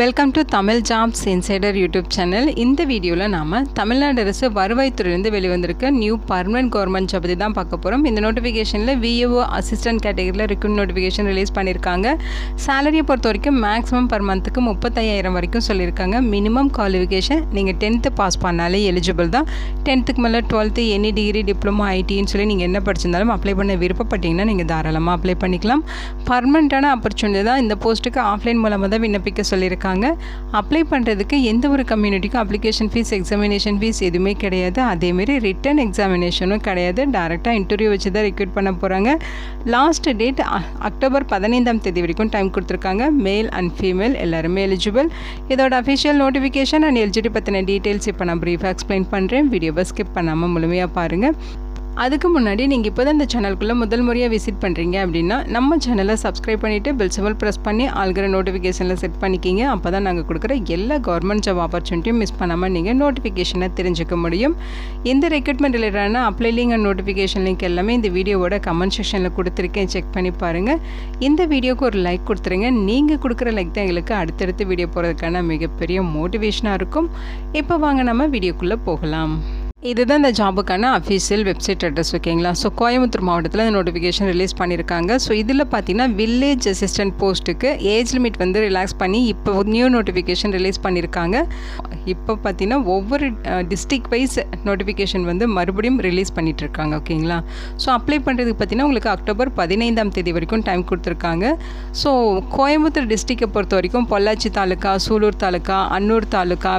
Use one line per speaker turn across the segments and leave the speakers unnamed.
Welcome to Tamil jobs insider YouTube channel இந்த வீடியோவில் நாம் தமிழ்நாடு அரசு வருவாய்த்துறையிலிருந்து வெளிவந்திருக்க நியூ பர்மனன்ட் கவர்மெண்ட் ஜாப் பற்றி தான் பார்க்க போகிறோம் இந்த நோட்டிஃபிகேஷனில் விஏஓ அசிஸ்டன்ட் கேட்டகரியில் ரிக்ரூட் நோட்டிஃபிகேஷன் ரிலீஸ் பண்ணியிருக்காங்க சேலரியை பொறுத்த வரைக்கும் மேக்ஸிமம் பர் மந்த்துக்கு முப்பத்தையாயிரம் வரைக்கும் சொல்லியிருக்காங்க. மினிமம் குவாலிஃபிகேஷன் நீங்கள் டென்த்து பாஸ் பண்ணாலே எலிஜிபிள் தான். டென்த்துக்கு மேலே டுவெல்த்து எனி டிகிரி டிப்ளமோ ஐடின்னு சொல்லி நீங்கள் என்ன படிச்சிருந்தாலும் அப்ளை பண்ண விருப்பப்பட்டீங்கன்னா நீங்கள் தாராளமாக அப்ளை பண்ணிக்கலாம். பர்மனெண்ட்டான ஆப்பர்ச்சுனிட்டி தான் இந்த போஸ்ட்டுக்கு ஆஃப்லைன் மூலமாக தான் விண்ணப்பிக்க சொல்லியிருக்காங்க. இருக்காங்க. அப்ளை பண்ணுறதுக்கு எந்த ஒரு கம்யூனிட்டிக்கும் அப்ளிகேஷன் ஃபீஸ் எக்ஸாமினேஷன் ஃபீஸ் எதுவுமே கிடையாது. அதேமாரி ரிட்டன் எக்ஸாமினேஷனும் கிடையாது. டேரெக்டாக இன்டர்வியூ வச்சு தான் ரெக்ரூட் பண்ண போகிறாங்க லாஸ்ட் டேட் அக்டோபர் பதினைந்தாம் தேதி வரைக்கும் டைம் கொடுத்துருக்காங்க. மேல் அண்ட் ஃபீமேல் எல்லாருமே எலிஜிபிள் இதோட அஃபிஷியல் நோட்டிஃபிகேஷன் அண்ட் எலிஜிபிலிட்டி பற்றின டீட்டெயில்ஸ் இப்போ நான் ப்ரீஃபாக எக்ஸ்பிளைன் பண்ணுறேன் வீடியோவை ஸ்கிப் பண்ணாமல் முழுமையாக பாருங்கள் அதுக்கு முன்னாடி நீங்கள் இப்போ தான் இந்த சேனலுக்குள்ளே முதல் முறையாக விசிட் பண்ணுறீங்க அப்படின்னா நம்ம சேனலை சப்ஸ்கிரைப் பண்ணிவிட்டு பெல் சிம்பிள் ப்ரெஸ் பண்ணி ஆளுகிற நோட்டிஃபிகேஷனில் செட் பண்ணிக்கிங்க. அப்போ தான் நாங்கள் கொடுக்குற எல்லா கவர்மெண்ட் ஜாப் ஆப்பர்ச்சுனிட்டியும் மிஸ் பண்ணாமல் நீங்கள் நோட்டிஃபிகேஷனை தெரிஞ்சுக்க முடியும். இந்த ரெக்ரூட்மெண்ட் ரிலேட்டடான apply link and notification link எல்லாமே இந்த வீடியோவோட கமெண்ட் செக்ஷனில் கொடுத்துருக்கேன். செக் பண்ணி பாருங்கள் இந்த வீடியோக்கு ஒரு லைக் கொடுத்துருங்க. நீங்கள் கொடுக்குற லைக் தான் எங்களுக்கு அடுத்தடுத்து வீடியோ போகிறதுக்கான மிகப்பெரிய மோட்டிவேஷனாக இருக்கும். இப்போ வாங்க நம்ம வீடியோக்குள்ளே போகலாம். இதுதான் இந்த ஜாபுக்கான அஃபீஷியல் வெப்சைட் அட்ரஸ் ஓகேங்களா ஸோ கோயம்புத்தூர் மாவட்டத்தில் இந்த நோட்டிஃபிகேஷன் ரிலீஸ் பண்ணியிருக்காங்க ஸோ இதில் பார்த்தீங்கன்னா வில்லேஜ் அசிஸ்டன்ட் போஸ்ட்டுக்கு ஏஜ் லிமிட் வந்து ரிலாக்ஸ் பண்ணி இப்போ நியூ நோட்டிஃபிகேஷன் ரிலீஸ் பண்ணியிருக்காங்க இப்போ பார்த்தீங்கன்னா ஒவ்வொரு டிஸ்ட்ரிக் வைஸ் நோட்டிஃபிகேஷன் வந்து மறுபடியும் ரிலீஸ் பண்ணிகிட்டு இருக்காங்க ஓகேங்களா ஸோ அப்ளை பண்ணுறதுக்கு பார்த்தீங்கன்னா உங்களுக்கு அக்டோபர் பதினைந்தாம் தேதி வரைக்கும் டைம் கொடுத்துருக்காங்க. ஸோ கோயம்புத்தூர் டிஸ்ட்ரிக்டை பொறுத்த வரைக்கும் பொள்ளாச்சி தாலுக்கா சூலூர் தாலுக்கா அன்னூர் தாலுக்கா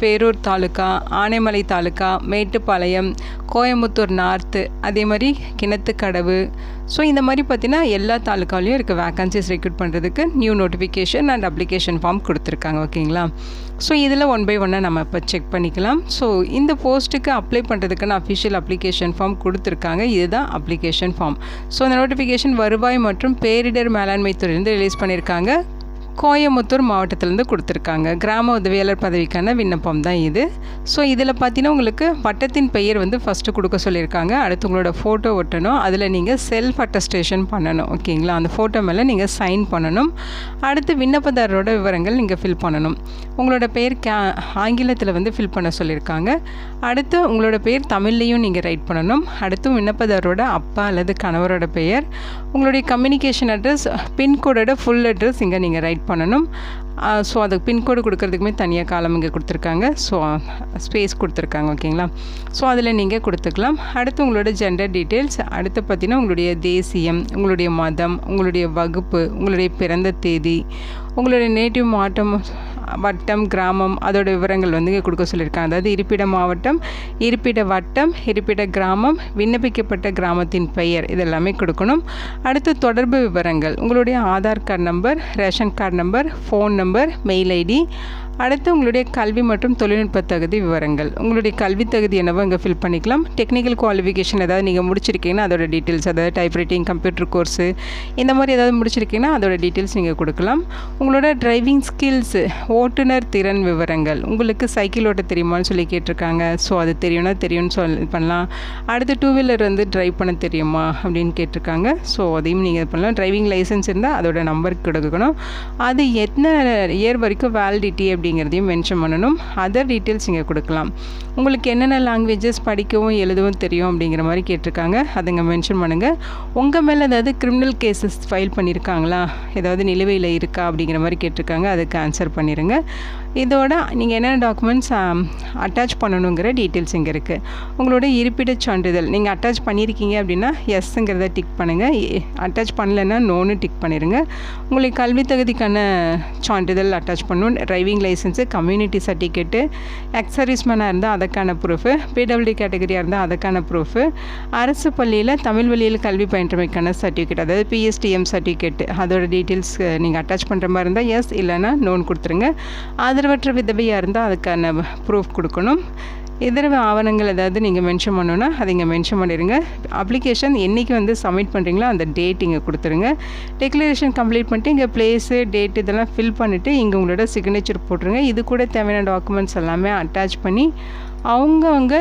பேரூர் தாலுக்கா ஆனைமலை தாலுக்கா மேட்டுப்பாளையம் கோயம்புத்தூர் நார்த்து அதே மாதிரி கிணத்துக்கடவு. ஸோ இந்த மாதிரி பார்த்தீங்கன்னா எல்லா தாலுக்காலையும் இருக்க வேக்கன்சிஸ் ரெக்ரூட் பண்ணுறதுக்கு new notification and application form கொடுத்துருக்காங்க ஓகேங்களா? ஸோ இதில் ஒன் பை ஒன்னாக நம்ம இப்போ செக் பண்ணிக்கலாம். ஸோ இந்த போஸ்ட்டுக்கு அப்ளை பண்ணுறதுக்கான அஃபிஷியல் அப்ளிகேஷன் ஃபார்ம் கொடுத்துருக்காங்க. இதுதான் அப்ளிகேஷன் ஃபார்ம் ஸோ அந்த நோட்டிஃபிகேஷன் வருவாய் மற்றும் பேரிடர் மேலாண்மை துறையிலிருந்து ரிலீஸ் பண்ணியிருக்காங்க. கோயமுத்தூர் மாவட்டத்திலேருந்து கொடுத்துருக்காங்க. கிராம உதவியாளர் பதவிக்கான விண்ணப்பம் தான் இது. ஸோ இதில் பார்த்தீங்கன்னா உங்களுக்கு பட்டத்தின் பெயர் வந்து ஃபஸ்ட்டு கொடுக்க சொல்லியிருக்காங்க. அடுத்து உங்களோட ஃபோட்டோ ஒட்டணும். அதில் நீங்கள் செல்ஃப் அட்டஸ்டேஷன் பண்ணணும். ஓகேங்களா? அந்த ஃபோட்டோ மேலே நீங்கள் சைன் பண்ணணும். அடுத்து விண்ணப்பதாரரோட விவரங்கள் நீங்கள் ஃபில் பண்ணணும். உங்களோட பெயர் கே ஆங்கிலத்தில் வந்து ஃபில் பண்ண சொல்லியிருக்காங்க. அடுத்து உங்களோட பெயர் தமிழ்லேயும் நீங்கள் ரைட் பண்ணணும். அடுத்து விண்ணப்பதாரரோட அப்பா அல்லது கணவரோட பெயர். உங்களுடைய கம்யூனிகேஷன் அட்ரஸ் பின்கோடோட ஃபுல் அட்ரஸ் இங்கே நீங்கள் ரைட் பண்ணணும். ஸோ அதுக்கு பின்கோடு கொடுக்கறதுக்குமே தனியாக காலம் இங்கே கொடுத்துருக்காங்க. ஸோ ஸ்பேஸ் கொடுத்துருக்காங்க ஓகேங்களா ஸோ அதில் நீங்கள் கொடுத்துக்கலாம். அடுத்து உங்களோட ஜெண்டர் டீட்டெயில்ஸ் அடுத்து பார்த்தீங்கன்னா உங்களுடைய தேசியம் உங்களுடைய மதம் உங்களுடைய வகுப்பு உங்களுடைய பிறந்த தேதி உங்களுடைய நேட்டிவ் மாவட்டம் வட்டம் கிராமம் அதோட விவரங்கள் வந்து இங்கே கொடுக்க சொல்லியிருக்காங்க. அதாவது இருப்பிட மாவட்டம் இருப்பிட வட்டம் இருப்பிட கிராமம் விண்ணப்பிக்கப்பட்ட கிராமத்தின் பெயர் இதெல்லாமே கொடுக்கணும். அடுத்து தொடர்பு விவரங்கள். உங்களுடைய Aadhaar card number ration card number phone number mail ID அடுத்து உங்களுடைய கல்வி மற்றும் தொழில்நுட்ப தகுதி விவரங்கள். உங்களுடைய கல்வி தகுதி என்னவோ இங்கே ஃபில் பண்ணிக்கலாம். டெக்னிக்கல் குவாலிஃபிகேஷன் ஏதாவது நீங்கள் முடிச்சிருக்கீங்கன்னா அதோட டீட்டெயில்ஸ் அதாவது டைப்ரைட்டிங் கம்ப்யூட்டர் கோர்ஸு இந்த மாதிரி ஏதாவது முடிச்சிருக்கீங்கன்னா அதோட டீட்டெயில்ஸ் நீங்கள் கொடுக்கலாம். உங்களோட டிரைவிங் ஸ்கில்ஸு ஓட்டுநர் திறன் விவரங்கள். உங்களுக்கு சைக்கிள் ஓட்ட தெரியுமான்னு சொல்லி கேட்டிருக்காங்க. ஸோ அது தெரியும்னா தெரியும்னு சொல் பண்ணலாம். அடுத்து டூ வீலர் வந்து ட்ரைவ் பண்ண தெரியுமா அப்படின்னு கேட்டிருக்காங்க. ஸோ அதையும் நீங்கள் பண்ணலாம். டிரைவிங் லைசன்ஸ் இருந்தால் அதோட நம்பர் கொடுக்கணும். அது எத்தனை இயர் வரைக்கும் வேலிடிட்டி அப்படி அப்படிங்கிறதையும் மென்ஷன் பண்ணணும். அதர் டீட்டெயில்ஸ் இங்கே கொடுக்கலாம். உங்களுக்கு என்னென்ன லாங்குவேஜஸ் படிக்கவும் எழுதவும் தெரியும் அப்படிங்கிற மாதிரி கேட்டிருக்காங்க. அதுங்க மென்ஷன் பண்ணுங்கள் உங்கள் மேலே ஏதாவது கிரிமினல் கேசஸ் ஃபைல் பண்ணியிருக்காங்களா ஏதாவது நிலுவையில் இருக்கா அப்படிங்கிற மாதிரி கேட்டிருக்காங்க. அதுக்கு ஆன்சர் பண்ணிடுங்க இதோட நீங்கள் என்னென்ன டாக்குமெண்ட்ஸ் அட்டாச் பண்ணணுங்கிற டீட்டெயில்ஸ் இங்கே இருக்குது உங்களோட இருப்பிடச் சான்றிதழ் நீங்கள் அட்டாச் பண்ணியிருக்கீங்க அப்படின்னா எஸ்ங்கிறத டிக் பண்ணுங்கள் அட்டாச் பண்ணலைன்னா நோன்னு டிக் பண்ணிடுங்க உங்களுக்கு கல்வி தகுதிக்கான சான்றிதழ் அட்டாச் பண்ணணும். டிரைவிங் லைசன்ஸு கம்யூனிட்டி சர்டிஃபிகேட்டு எக்ஸர்வீஸ்மேனாக இருந்தால் அதுக்கான ப்ரூஃபு பிடபிள்யூ கேட்டகரியாக இருந்தால் அதுக்கான ப்ரூஃபு அரசு பள்ளியில் தமிழ் வழியில் கல்வி பயின்றமைக்கான சர்டிஃபிகேட் அதாவது பிஎஸ்டிஎம் சர்டிஃபிகேட் அதோட டீட்டெயில்ஸ் நீங்கள் அட்டாச் பண்ணுற மாதிரி இருந்தால் எஸ் இல்லைன்னா நோன் கொடுத்துருங்க. ஆதரவற்ற விதவையாக இருந்தால் அதுக்கான ப்ரூஃப் கொடுக்கணும். இதர ஆவணங்கள் ஏதாவது நீங்கள் மென்ஷன் பண்ணணுன்னா அதை இங்கே மென்ஷன் பண்ணிடுங்க அப்ளிகேஷன் என்றைக்கு வந்து சப்மிட் பண்ணுறீங்களோ அந்த டேட் இங்கே கொடுத்துருங்க. டெக்ளரேஷன் கம்ப்ளீட் பண்ணிட்டு இங்கே ப்ளேஸு டேட் இதெல்லாம் ஃபில் பண்ணிவிட்டு இங்கே உங்களோட சிக்னேச்சர் போட்டுருங்க. இது கூட தேவையான டாக்குமெண்ட்ஸ் எல்லாமே அட்டாச் பண்ணி அவங்கவுங்க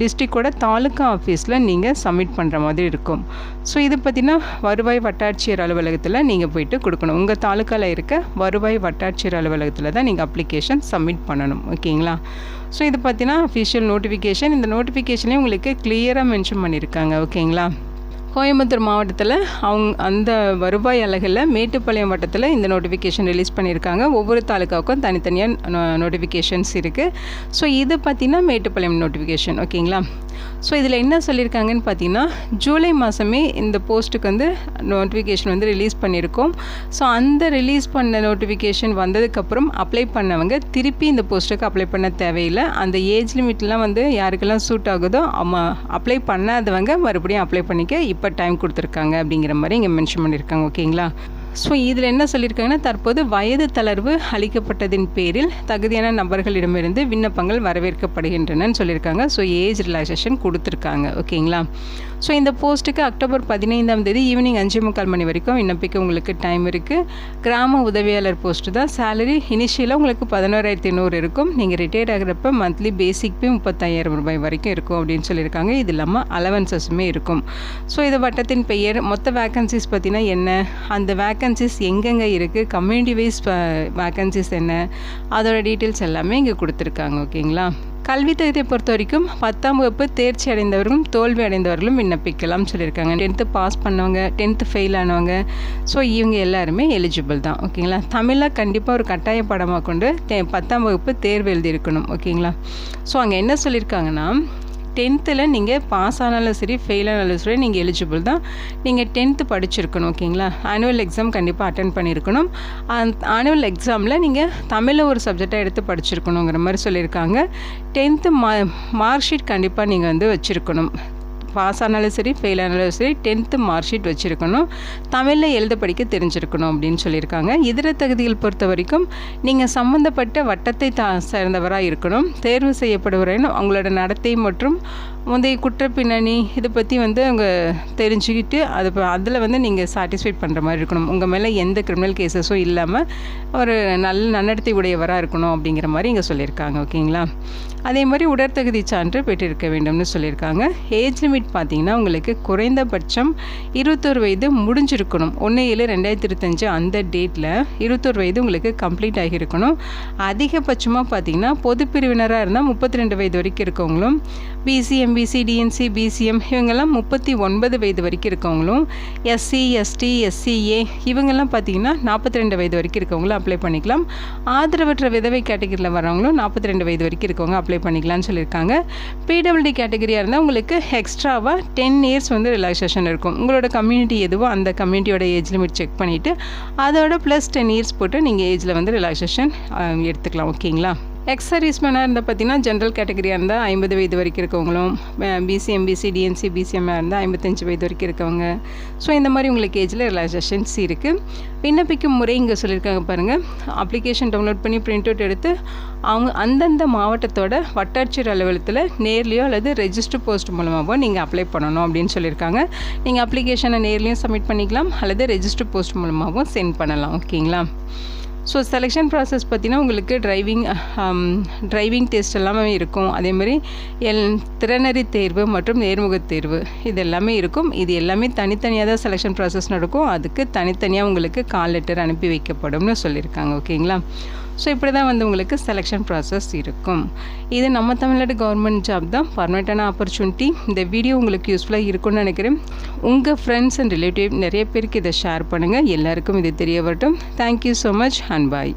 டிஸ்ட்ரிக்டோட தாலுக்கா ஆஃபீஸில் நீங்கள் சப்மிட் பண்ணுற மாதிரி இருக்கும். ஸோ இது பார்த்திங்கன்னா வருவாய் வட்டாட்சியர் அலுவலகத்தில் நீங்கள் போயிட்டு கொடுக்கணும். உங்கள் தாலுக்காவில் இருக்க வருவாய் வட்டாட்சியர் அலுவலகத்தில் தான் நீங்கள் அப்ளிகேஷன் சப்மிட் பண்ணணும். ஓகேங்களா? ஸோ இது பார்த்தீங்கன்னா அஃபிஷியல் நோட்டிஃபிகேஷன் இந்த நோட்டிஃபிகேஷனே உங்களுக்கு கிளியராக மென்ஷன் பண்ணியிருக்காங்க ஓகேங்களா? கோயம்புத்தூர் மாவட்டத்தில் அவங்க அந்த வருவாய் அலகில் மேட்டுப்பாளையம் வட்டத்தில் இந்த நோட்டிஃபிகேஷன் ரிலீஸ் பண்ணியிருக்காங்க ஒவ்வொரு தாலுக்காவுக்கும் தனித்தனியாக நோட்டிஃபிகேஷன்ஸ் இருக்குது ஸோ இது பார்த்திங்கன்னா மேட்டுப்பாளையம் நோட்டிஃபிகேஷன் ஓகேங்களா? ஸோ இதில் என்ன சொல்லியிருக்காங்கன்னு பார்த்தீங்கன்னா ஜூலை மாதமே இந்த போஸ்ட்டுக்கு வந்து நோட்டிஃபிகேஷன் வந்து ரிலீஸ் பண்ணியிருக்கோம். ஸோ அந்த ரிலீஸ் பண்ண நோட்டிஃபிகேஷன் வந்ததுக்கப்புறம் அப்ளை பண்ணவங்க திருப்பி இந்த போஸ்ட்டுக்கு அப்ளை பண்ண தேவையில்லை. அந்த ஏஜ் லிமிட்லாம் வந்து யாருக்கெல்லாம் சூட் ஆகுதோ அப்ளை பண்ணாதவங்க மறுபடியும் அப்ளை பண்ணிக்க இப்போ டைம் கொடுத்துருக்காங்க அப்படிங்கிற மாதிரி இங்கே மென்ஷன் பண்ணியிருக்காங்க ஓகேங்களா ஸோ இதில் என்ன சொல்லியிருக்காங்கன்னா தற்போது வயது தளர்வு அளிக்கப்பட்டதின் பேரில் தகுதியான நபர்களிடமிருந்து விண்ணப்பங்கள் வரவேற்கப்படுகின்றனன்னு சொல்லியிருக்காங்க. ஸோ ஏஜ் ரிலாக்ஸேஷன் கொடுத்துருக்காங்க. ஓகேங்களா? ஸோ இந்த போஸ்ட்டுக்கு அக்டோபர் பதினைந்தாம் தேதி ஈவினிங் அஞ்சு முக்கால் மணி வரைக்கும் விண்ணப்பிக்க உங்களுக்கு டைம் இருக்குது கிராம உதவியாளர் போஸ்ட்டு தான். சேலரி இனிஷியலாக உங்களுக்கு பதினோராயிரத்தி ஐநூறு இருக்கும். நீங்கள் ரிட்டையர்ட் ஆகிறப்ப மந்த்லி பேசிக் பே முப்பத்தாயிரம் ரூபாய் வரைக்கும் இருக்கும் அப்படின்னு சொல்லியிருக்காங்க. இது இல்லாமல் அலவன்சஸுமே இருக்கும். ஸோ இது வட்டத்தின் பெயர். மொத்த வேக்கன்சிஸ் பார்த்தீங்கன்னா என்ன? அந்த வேக்கன்சிஸ் எங்கெங்கே இருக்குது கம்யூனிட்டி வைஸ் வேக்கன்சிஸ் என்ன? அதோட டீட்டெயில்ஸ் எல்லாமே இங்கே கொடுத்துருக்காங்க ஓகேங்களா கல்வி தகுதியை பொறுத்த வரைக்கும் பத்தாம் வகுப்பு தேர்ச்சி அடைந்தவர்களும் தோல்வி அடைந்தவர்களும் விண்ணப்பிக்கலாம் சொல்லியிருக்காங்க. டென்த்து பாஸ் பண்ணவங்க டென்த்து ஃபெயில் ஆனவங்க ஸோ இவங்க எல்லாருமே எலிஜிபிள் தான் ஓகேங்களா தமிழில் கண்டிப்பாக ஒரு கட்டாய படமாக கொண்டு பத்தாம் வகுப்பு தேர்வு எழுதியிருக்கணும் ஓகேங்களா ஸோ அங்கே என்ன சொல்லியிருக்காங்கன்னா டென்த்தில் நீங்கள் பாஸ் ஆனாலும் சரி ஃபெயில் ஆனாலும் சரி நீங்கள் எலிஜிபிள் தான் நீங்கள் டென்த்து படிச்சிருக்கணும் ஓகேங்களா? ஆனுவல் எக்ஸாம் கண்டிப்பாக அட்டன் பண்ணியிருக்கணும் ஆனுவல் எக்ஸாமில் நீங்கள் தமிழில் ஒரு சப்ஜெக்டாக எடுத்து படிச்சிருக்கணுங்கிற மாதிரி சொல்லியிருக்காங்க. டென்த்து மா மார்க் ஷீட் கண்டிப்பாக நீங்கள் வந்து வச்சுருக்கணும். பாஸ் ஆனாலும் சரி ஃபெயில் ஆனாலும் சரி டென்த்து மார்க் ஷீட் வச்சுருக்கணும். தமிழில் எழுத படிக்க தெரிஞ்சிருக்கணும் அப்படின்னு சொல்லியிருக்காங்க. இதர தகுதிகள் பொறுத்த வரைக்கும் நீங்கள் சம்மந்தப்பட்ட வட்டத்தை தா சேர்ந்தவராக இருக்கணும். தேர்வு செய்யப்படுவரையும் அவங்களோட நடத்தை மற்றும் முந்தைய குற்ற பின்னணி இதை பற்றி வந்து அவங்க தெரிஞ்சுக்கிட்டு அது அதில் வந்து நீங்கள் சாட்டிஸ்ஃபைட் பண்ணுற மாதிரி இருக்கணும். உங்கள் மேலே எந்த கிரிமினல் கேசஸும் இல்லாமல் ஒரு நல்ல நன்னடத்தை உடையவராக இருக்கணும் அப்படிங்கிற மாதிரி இங்கே சொல்லியிருக்காங்க. ஓகேங்களா? அதே மாதிரி உடற்தகுதி சான்று பெற்றிருக்க வேண்டும்னு சொல்லியிருக்காங்க. ஏஜ் லிமிட் பார்த்தீங்கன்னா உங்களுக்கு குறைந்தபட்சம் இருபத்தொரு வயது முடிஞ்சிருக்கணும். ஒன்று ஏழு ரெண்டாயிரத்தி இருபத்தஞ்சு அந்த டேட்டில் இருபத்தொரு வயது உங்களுக்கு கம்ப்ளீட் ஆகியிருக்கணும். அதிகபட்சமாக பார்த்தீங்கன்னா பொது பிரிவினராக இருந்தால் முப்பத்தி ரெண்டு வயது வரைக்கும் இருக்கவங்களும் பிசி டிஎன்சி பிசிஎம் இவங்கெல்லாம் முப்பத்தி ஒன்பது வயது வரைக்கும் இருக்கவங்களும் எஸ்சி எஸ்டி எஸ்சிஏ இவங்கெல்லாம் பார்த்தீங்கன்னா நாற்பத்தி ரெண்டு வயது வரைக்கும் இருக்கவங்களும் அப்ளை பண்ணிக்கலாம். ஆதரவற்ற விதவை கேட்டகரியில் வரவங்களும் நாற்பத்தி ரெண்டு வயது வரைக்கும் இருக்கவங்க அப்ளை பண்ணிக்கலாம்னு சொல்லியிருக்காங்க. பிடபிள்டி கேட்டகரியாக இருந்தால் உங்களுக்கு எக்ஸ்ட்ரா எக்ஸ்ட்ராவாக டென் இயர்ஸ் வந்து ரிலாக்ஸேஷன் இருக்கும். உங்களோட கம்யூனிட்டி எதுவோ அந்த கம்யூனிட்டியோட ஏஜ் லிமிட் செக் பண்ணிவிட்டு அதோட ப்ளஸ் டென் இயர்ஸ் போட்டு நீங்கள் ஏஜில் வந்து ரிலாக்ஸேஷன் எடுத்துக்கலாம். ஓகேங்களா எக்ஸ் சர்வீஸ்மேனாக இருந்தால் பார்த்தீங்கன்னா ஜென்ரல் கேட்டகரியாக இருந்தால் ஐம்பது வயது வரைக்கும் இருக்கவங்களும் பிசி எம்பிசி டிஎன்சி பிசிஎம்மாக இருந்தால் ஐம்பத்தஞ்சு வயது வரைக்கும் இருக்கவங்க. ஸோ இந்த மாதிரி உங்களுக்கு ஏஜில் ரிலாக்ஸேஷன்ஸ் இருக்குது விண்ணப்பிக்கும் முறை இங்கே சொல்லியிருக்காங்க பாருங்கள் அப்ளிகேஷன் டவுன்லோட் பண்ணி பிரிண்ட் அவுட் எடுத்து அவங்க அந்தந்த மாவட்டத்தோட வட்டாட்சியர் அலுவலகத்தில் நேர்லேயோ அல்லது ரெஜிஸ்டர் போஸ்ட் மூலமாகவோ நீங்கள் அப்ளை பண்ணணும் அப்படின்னு சொல்லியிருக்காங்க. நீங்கள் அப்ளிகேஷனை நேர்லேயும் சப்மிட் பண்ணிக்கலாம் அல்லது ரெஜிஸ்டர் போஸ்ட் மூலமாகவும் சென்ட் பண்ணலாம். ஓகேங்களா ஸோ செலெக்ஷன் ப்ராசஸ் பார்த்திங்கன்னா உங்களுக்கு டிரைவிங் டிரைவிங் டெஸ்ட் எல்லாமே இருக்கும். அதேமாதிரி எல் திறனறி தேர்வு மற்றும் நேர்முகத் தேர்வு இது எல்லாமே இருக்கும். இது எல்லாமே தனித்தனியாக தான் செலெக்ஷன் ப்ராசஸ் நடக்கும். அதுக்கு தனித்தனியாக உங்களுக்கு கால் லெட்டர் அனுப்பி வைக்கப்படும்னு சொல்லியிருக்காங்க. ஓகேங்களா? ஸோ இப்படி தான் வந்து உங்களுக்கு செலெக்ஷன் ப்ராசஸ் இருக்கும். இது நம்ம தமிழ்நாடு கவர்மெண்ட் ஜாப் தான். பர்மனெண்ட்டான ஆப்பர்ச்சுனிட்டி இந்த வீடியோ உங்களுக்கு யூஸ்ஃபுல்லாக இருக்கும்னு நினைக்கிறேன். உங்கள் ஃப்ரெண்ட்ஸ் அண்ட் ரிலேட்டிவ் நிறைய பேருக்கு இதை ஷேர் பண்ணுங்கள் எல்லாருக்கும் இது தெரிய வரட்டும். Thank you so much and bye